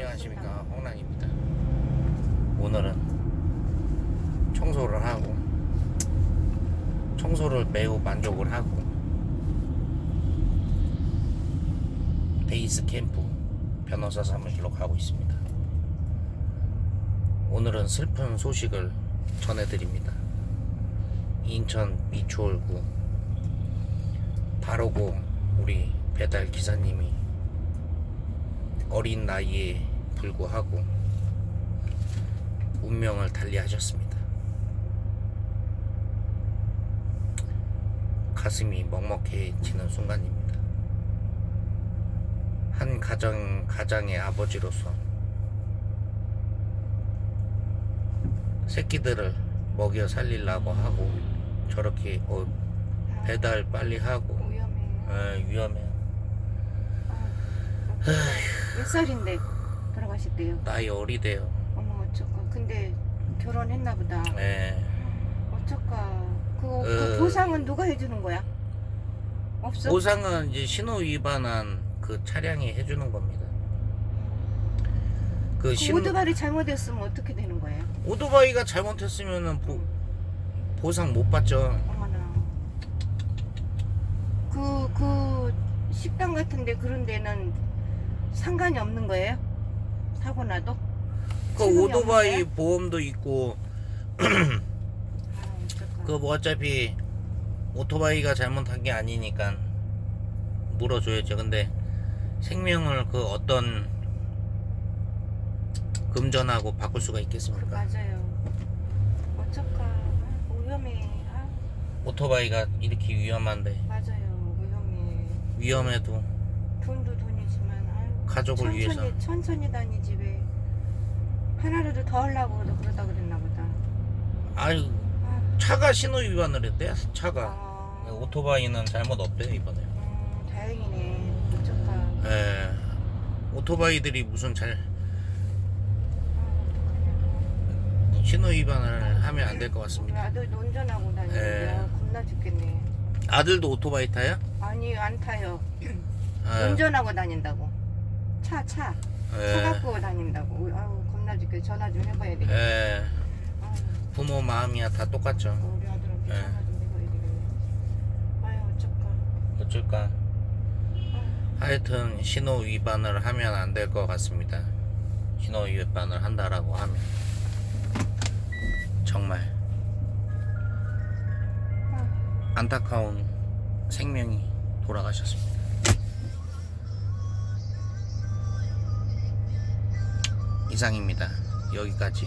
안녕하십니까. 홍랑입니다. 오늘은 청소를 하고 청소를 매우 만족을 하고 베이스 캠프 변호사 사무실로 가고 있습니다. 오늘은 슬픈 소식을 전해드립니다. 인천 미추홀구 바로고 우리 배달 기사님이 어린 나이에 불구하고 운명을 달리하셨습니다. 가슴이 먹먹해지는 순간입니다. 한 가정 가장의 아버지로서 새끼들을 먹여 살리려고 하고 저렇게 어, 배달 빨리 하고 위험해. 어, 위험해요. 몇 살인데 돌아가셨대요? 나이 어리대요. 어머 어쩌까. 근데 결혼했나 보다. 예. 어쩌까. 그, 어. 그 보상은 누가 해주는 거야? 없어? 보상은 이제 신호 위반한 그 차량이 해주는 겁니다. 그 그 신, 오토바이 잘못했으면 어떻게 되는 거예요? 오토바이가 잘못했으면은 보, 보상 못 받죠. 어머나. 그, 그 식당 같은데 그런 데는 상관이 없는 거예요? 사고 나도? 그 책임이 오토바이 없는 보험도 있고 아, 어쩌까. 그뭐 어차피 오토바이가 잘못한 게 아니니까 물어줘야죠. 근데 생명을 그 어떤 금전하고 바꿀 수가 있겠습니까? 맞아요. 어쩌까. 아, 위험해. 아, 오토바이가 이렇게 위험한데 맞아요. 위험해. 위험해도 돈도 돈이지만 가족을 천천히, 위해서 천천히 다니지 왜 하나라도 더 하려고 그러- 그러다 그랬나 보다. 아유 아, 차가 신호 위반을 했대 차가 아, 오토바이는 잘못 없대 이번에 음, 다행이네. 어쩌까. 예 오토바이들이 무슨 잘 아. 신호 위반을 하면 안 될 것 같습니다 아들도 운전하고 다니는데 예. 아, 겁나 죽겠네. 아들도 오토바이 타요? 아니 안 타요. 아, 운전하고 다닌다고. 차 차. 차 예, 갖고 다닌다고. 아우 겁나 죽겠. 전화 좀 해봐야 되겠다. 예, 아유. 부모 마음이야 다 똑같죠 우리 아들한테 예. 전화 좀 해봐야 되겠네. 아유 어쩔까. 어쩔까 하여튼 신호 위반을 하면 안 될 것 같습니다 신호 위반을 한다라고 하면 정말. 안타까운 생명이 돌아가셨습니다. 이상입니다. 여기까지.